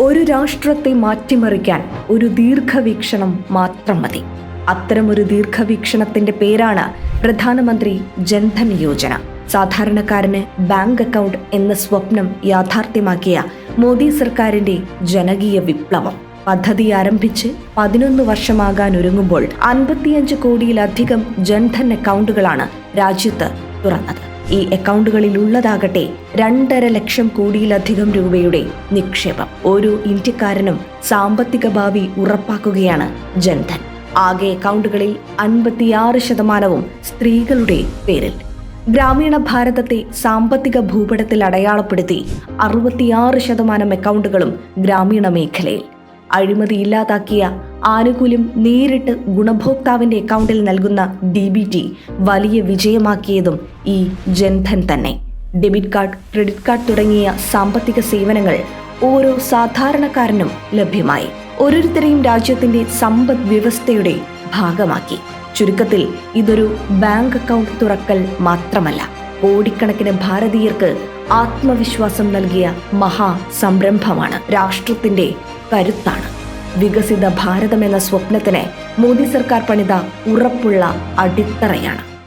ഒരു രാഷ്ട്രത്തെ മാറ്റിമറിക്കാൻ ഒരു ദീർഘവീക്ഷണം മാത്രം മതി. അത്തരമൊരു ദീർഘവീക്ഷണത്തിന്റെ പേരാണ് പ്രധാനമന്ത്രി ജൻധൻ യോജന. സാധാരണക്കാരന് ബാങ്ക് അക്കൗണ്ട് എന്ന സ്വപ്നം യാഥാർത്ഥ്യമാക്കിയ മോദി സർക്കാരിന്റെ ജനകീയ വിപ്ലവം. പദ്ധതി ആരംഭിച്ച് പതിനൊന്ന് വർഷമാകാൻ ഒരുങ്ങുമ്പോൾ അൻപത്തിയഞ്ച് കോടിയിലധികം ജൻധൻ അക്കൗണ്ടുകളാണ് രാജ്യത്ത് തുറന്നത്. ഈ അക്കൗണ്ടുകളിൽ ഉള്ളതാകട്ടെ രണ്ടര ലക്ഷം കോടിയിലധികം രൂപയുടെ നിക്ഷേപം. ഓരോ ഇന്ത്യക്കാരനും സാമ്പത്തിക ഭാവി ഉറപ്പാക്കുകയാണ് ജൻധൻ. ആകെ അക്കൗണ്ടുകളിൽ അൻപത്തിയാറ് ശതമാനവും സ്ത്രീകളുടെ പേരിൽ. ഗ്രാമീണ ഭാരതത്തെ സാമ്പത്തിക ഭൂപടത്തിൽ അടയാളപ്പെടുത്തി അറുപത്തിയാറ് ശതമാനം അക്കൗണ്ടുകളും ഗ്രാമീണ മേഖലയിൽ. അഴിമതി ഇല്ലാതാക്കിയ ആനുകൂല്യം നേരിട്ട് ഗുണഭോക്താവിന്റെ അക്കൗണ്ടിൽ നൽകുന്ന ഡി ബി ടി വലിയ വിജയമാക്കിയതും ഈ ജൻധൻ തന്നെ. ഡെബിറ്റ് കാർഡ് ക്രെഡിറ്റ് കാർഡ് തുടങ്ങിയ സാമ്പത്തിക സേവനങ്ങൾ ഓരോ സാധാരണക്കാരനും ലഭ്യമായി. ഓരോരുത്തരെയും രാജ്യത്തിന്റെ സമ്പദ് വ്യവസ്ഥയുടെ ഭാഗമാക്കി. ചുരുക്കത്തിൽ ഇതൊരു ബാങ്ക് അക്കൗണ്ട് തുറക്കൽ മാത്രമല്ല കോടിക്കണക്കിന് ഭാരതീയർക്ക് ആത്മവിശ്വാസം നൽകിയ മഹാ സംരംഭമാണ് രാഷ്ട്രത്തിന്റെ കരുത്താണ്. വികസിത ഭാരതം എന്ന സ്വപ്നത്തിന് മോദി സർക്കാർ പണിത ഉറപ്പുള്ള അടിത്തറയാണ്.